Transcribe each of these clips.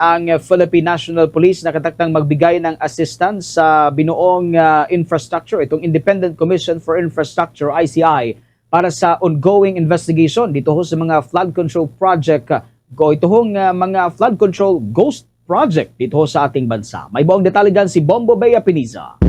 ang Philippine National Police nakatakdang magbigay ng assistance sa binuong uh, infrastructure, itong Independent Commission for Infrastructure, ICI, para sa ongoing investigation dito ho sa mga flood control project go ito hong uh, mga flood control ghost project dito ho sa ating bansa. May buong detalye dyan si Bombo Bea Piniza.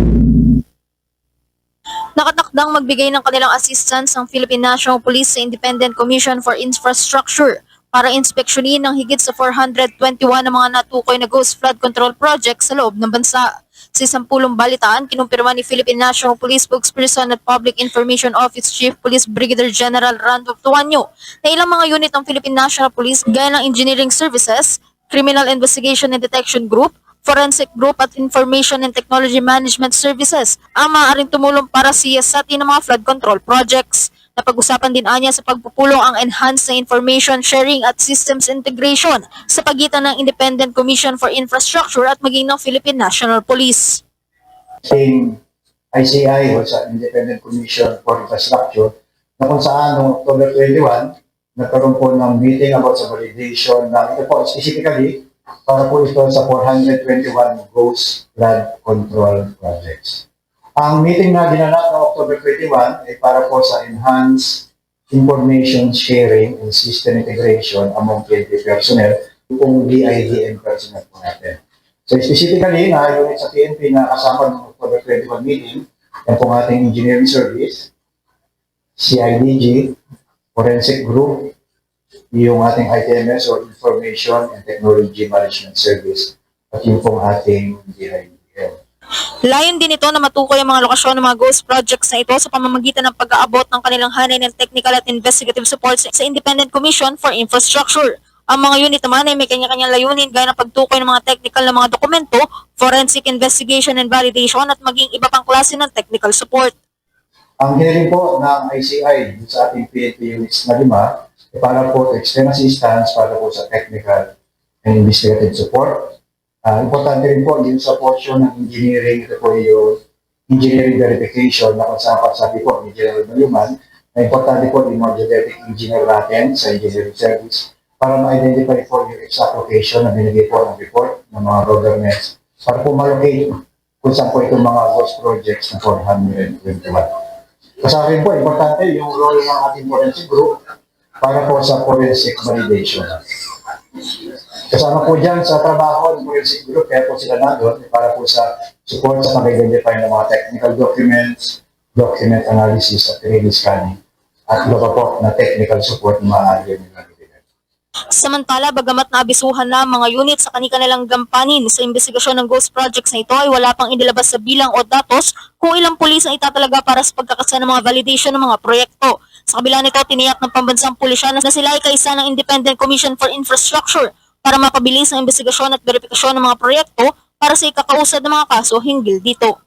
Nakatakdang magbigay ng kanilang assistance ang Philippine National Police sa Independent Commission for Infrastructure para inspeksyonin ng higit sa 421 ng mga natukoy na ghost flood control project sa loob ng bansa. Sa isang pulong balitaan, kinumpirma ni Philippine National Police Spokesperson at Public Information Office Chief Police Brigadier General Randolph Tuanyo na ilang mga unit ng Philippine National Police gaya ng Engineering Services, Criminal Investigation and Detection Group, Forensic Group at Information and Technology Management Services ang maaaring tumulong para siyasatin ng mga flood control projects. Napag-usapan din anya sa pagpupulong ang enhanced na information sharing at systems integration sa pagitan ng Independent Commission for Infrastructure at maging ng Philippine National Police. same ICI o sa Independent Commission for Infrastructure na kung saan noong October 21, nagkaroon po ng meeting about sa validation na ito po specifically para po ito sa 421 ghost flood control projects. Ang meeting na ginanap noong October 21 ay para po sa enhanced information sharing and system integration among PNP personnel kung DIDM personnel po natin. So specifically, na unit sa PNP na kasama ng October 21 meeting, yan pong ating engineering service, CIDG, forensic group, yung ating ITMS or Information and Technology Management Service, at yung pong ating DIDM. Layon din ito na matukoy ang mga lokasyon ng mga ghost projects na ito sa pamamagitan ng pag-aabot ng kanilang hanay ng technical at investigative support sa Independent Commission for Infrastructure. Ang mga unit naman ay may kanya-kanyang layunin gaya ng pagtukoy ng mga technical na mga dokumento, forensic investigation and validation at maging iba pang klase ng technical support. Ang hiniling po ng ICI sa ating PNP units na lima ay para po extend assistance para po sa technical and investigative support. Ah, importante rin po din sa portion ng engineering, ito po yung engineering verification na pa sabi po ni General Maluman, na importante po yung mga genetic engineer natin sa engineering service para ma-identify po yung exact location na binigay po ng report ng mga governments para po ma-locate kung saan po itong mga ghost projects na 421. Sa po, importante yung role ng ating forensic group para po sa forensic validation. Kasama po dyan sa trabaho ng forensic group, kaya po sila nandun para po sa support sa pag-identify ng mga technical documents, document analysis at 3D scanning, at iba po na technical support na maaari bibigay. Samantala, bagamat naabisuhan na mga unit sa kanilang gampanin sa investigasyon ng ghost projects na ito ay wala pang inilabas sa bilang o datos kung ilang pulis ang itatalaga para sa pagkakasa ng mga validation ng mga proyekto. Sa kabila nito, tiniyak ng pambansang pulisya na sila ay kaisa ng Independent Commission for Infrastructure para mapabilis ang investigasyon at verifikasyon ng mga proyekto para sa ikakausad ng mga kaso hinggil dito.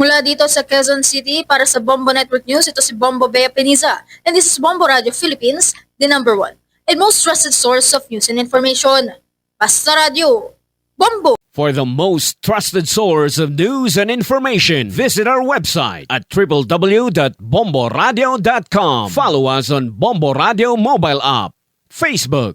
Mula dito sa Quezon City para sa Bombo Network News, ito si Bombo Bea Peniza. And this is Bombo Radio Philippines, the number one and most trusted source of news and information. Basta Radio, Bombo! For the most trusted source of news and information, visit our website at www.bomboradio.com. Follow us on Bombo Radio mobile app, Facebook,